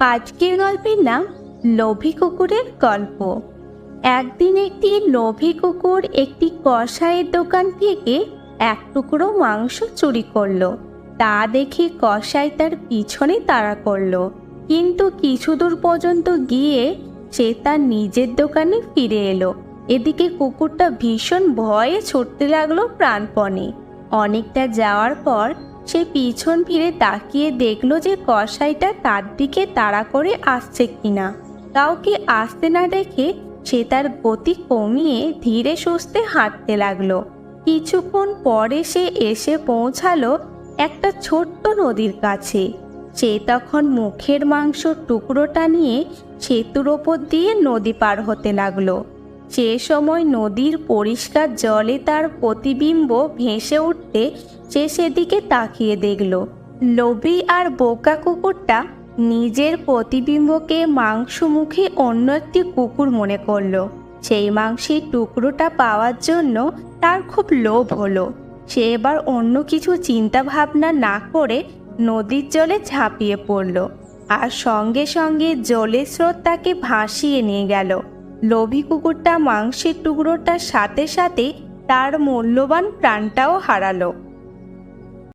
আজকের গল্পের নাম লোভী কুকুরের গল্প। একদিন একটি লোভী কুকুর একটি কষাইয়ের দোকান থেকে এক টুকরো মাংস চুরি করল। তা দেখে কষাই তার পিছনে তাড়া করল। কিন্তু কিছু দূর পর্যন্ত গিয়ে সে তার নিজের দোকানে ফিরে এলো। এদিকে কুকুরটা ভীষণ ভয়ে ছুটতে লাগল প্রাণপণে। অনেকটা যাওয়ার পর সে পিছন ফিরে তাকিয়ে দেখল যে কসাইটা তার দিকে তাড়া করে আসছে কিনা। কাউকে আসতে না দেখে সে তার গতি কমিয়ে ধীরে সুস্থে হাঁটতে লাগল। কিছুক্ষণ পরে সে এসে পৌঁছালো একটা ছোট্ট নদীর কাছে। সে তখন মুখের মাংসর টুকরোটা নিয়ে সেতুর ওপর দিয়ে নদী পার হতে লাগল। সে সময় নদীর পরিষ্কার জলে তার প্রতিবিম্ব ভেসে উঠতে সে সেদিকে তাকিয়ে দেখল। লোভী আর বোকা কুকুরটা নিজের প্রতিবিম্বকে মাংস মুখে অন্য একটি কুকুর মনে করল। সেই মাংসের টুকরোটা পাওয়ার জন্য তার খুব লোভ হলো। সে এবার অন্য কিছু চিন্তা ভাবনা না করে নদীর জলে ঝাঁপিয়ে পড়ল। আর সঙ্গে সঙ্গে জলের স্রোত তাকে ভাসিয়ে নিয়ে গেল। লোভী কুকুরটা মাংসের টুকরোটার সাথে সাথে তার মূল্যবান প্রাণটাও হারালো।